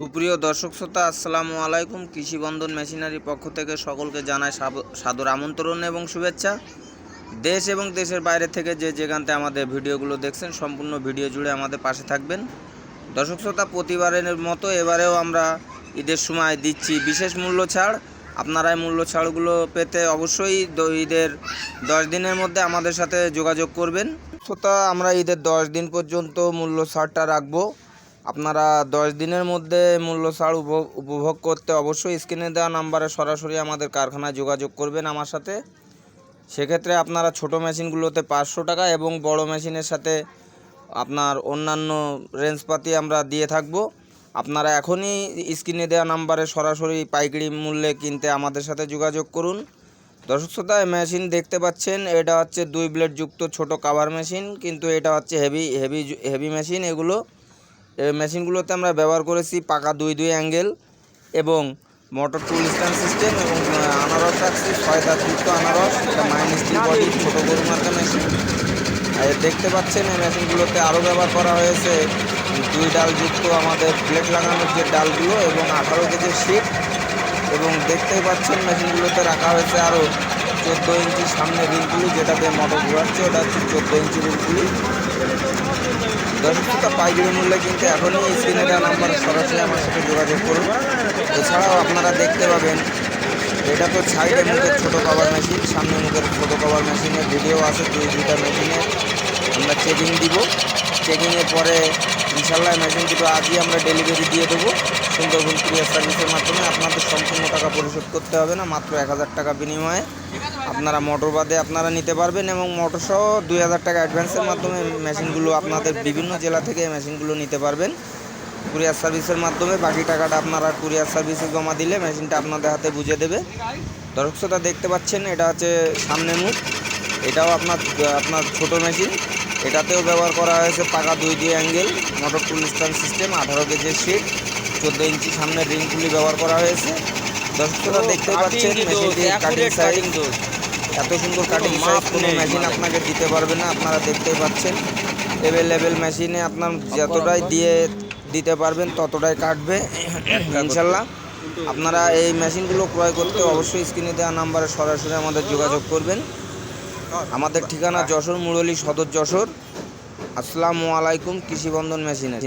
সুপ্রিয় দর্শক শ্রোতা, আসসালামু আলাইকুম। কৃষি বন্ধন মেশিনারির পক্ষ থেকে সকলকে সাব- সাদর আমন্ত্রণ এবং শুভেচ্ছা। দেশ এবং দেশের বাইরে থেকে যে যেখানতে আমাদের ভিডিওগুলো দেখছেন, সম্পূর্ণ ভিডিও জুড়ে আমাদের পাশে থাকবেন। দর্শক শ্রোতা, প্রতিবারের মতো এবারেও আমরা ঈদের সময় দিচ্ছি বিশেষ মূল্য ছাড়। আপনারা এই মূল্য ছাড়গুলো পেতে অবশ্যই ঈদের দশ দিনের মধ্যে আমাদের সাথে যোগাযোগ করবেন। শ্রোতা, আমরা ঈদের দশ দিন পর্যন্ত মূল্য ছাড়টা রাখব। আপনারা দশ দিনের মধ্যে মূল্য ছাড় উপ- উপভোগ করতে অবশ্যই স্ক্রিনে দেওয়া নাম্বারে সরাসরি আমাদের কারখানায় যোগাযোগ করবেন আমার সাথে। সেক্ষেত্রে আপনারা ছোট মেশিনগুলোতে পাঁচশো টাকা এবং বড় মেশিনের সাথে আপনার অন্যান্য রেঞ্জপাতি আমরা দিয়ে থাকব। আপনারা এখনই স্ক্রিনে দেওয়া নাম্বারে সরাসরি পাইকারি মূল্যে কিনতে আমাদের সাথে যোগাযোগ করুন। দর্শক শ্রোতা মেশিন দেখতে পাচ্ছেন, এটা হচ্ছে দুই ব্লেড যুক্ত ছোট কাভার মেশিন কিন্তু এটা হচ্ছে হেভি হেভি হেভি মেশিন এগুলো। মেশিনগুলোতে আমরা ব্যবহার করেছি পাকা দুই দুই অ্যাঙ্গেল এবং মোটর টুল স্ট্যান্ড সিস্টেম এবং আনারস রাখছি ছয় যুক্ত আনারস, এটা মাইন স্টিল বডি ছোটো গরু মার্কা মেশিন দেখতে পাচ্ছেন এই মেশিনগুলোতে আরও ব্যবহার করা হয়েছে। দুই ডাল যুক্ত আমাদের প্লেট লাগানোর যে ডালগুলো এবং আঠারো কেজির শিট এবং দেখতেই পাচ্ছেন মেশিনগুলোতে রাখা হয়েছে আরও চোদ্দ ইঞ্চি সামনে রিলগুলি যেটা দিয়ে মোটর ঘোরাচ্ছে, ওটা হচ্ছে চোদ্দ ইঞ্চি রিলগুলি দর্শক শ্রোতা পাইকারি মূল্যে কিন্তু এখনই স্ক্রিনে দেওয়া নাম্বার সরাসরি আমার সাথে যোগাযোগ করুন। এছাড়াও আপনারা দেখতে পাবেন, এটা তো সাইডে মুখের ছোটো কভার মেশিন, সামনে মুখের ছোটো কভার মেশিনের ভিডিও আছে, দুই দুইটা মেশিনে আমরা চেকিং দিব। চেকিংয়ের পরে ইনশাল্লাহ মেশিন দুটো আজই আমরা ডেলিভারি দিয়ে দেবো। সুন্দরবন কুরিয়ার সার্ভিসের মাধ্যমে আপনাদের সম্পূর্ণ টাকা পরিশোধ করতে হবে না, মাত্র এক হাজার টাকা বিনিময়ে। আপনারা মোটর বাদে আপনারা নিতে পারবেন এবং মোটর সহ দুই হাজার টাকা অ্যাডভান্সের মাধ্যমে মেশিনগুলো আপনাদের বিভিন্ন জেলা থেকে মেশিনগুলো নিতে পারবেন। কুরিয়ার সার্ভিসের মাধ্যমে বাকি টাকাটা আপনারা কুরিয়ার সার্ভিসে জমা দিলে মেশিনটা আপনাদের হাতে বুঝে দেবে। দর্শক শ্রোতা দেখতে পাচ্ছেন, এটা হচ্ছে সামনে মুখ। এটাও আপনার আপনার ছোট মেশিন এটাতেও ব্যবহার করা হয়েছে পাকা দুই দুই angle motor tool stand system আঠারো কেজির শিট চোদ্দ ইঞ্চি সামনের রিংগুলি ব্যবহার করা হয়েছে। দর্শক শ্রোতা দেখতে পাচ্ছেন মেশিনটি কাটিং সাইজ এত সুন্দর কাটিং সাইজ কোনো মেশিন আপনাকে দিতে পারবে না আপনারা দেখতেই পাচ্ছেন। অ্যাভেলেবেল মেশিনে আপনার যতটাই দিয়ে দিতে পারবেন ততটাই কাটবে ইনশাল্লাহ আপনারা এই মেশিনগুলো ক্রয় করতে অবশ্যই স্ক্রিনে দেওয়া নাম্বারে সরাসরি আমাদের যোগাযোগ করবেন। আমাদের ঠিকানা যশোর মুরলী সদর যশোর। আসসালামু আলাইকুম কৃষি বন্ধন মেশিনের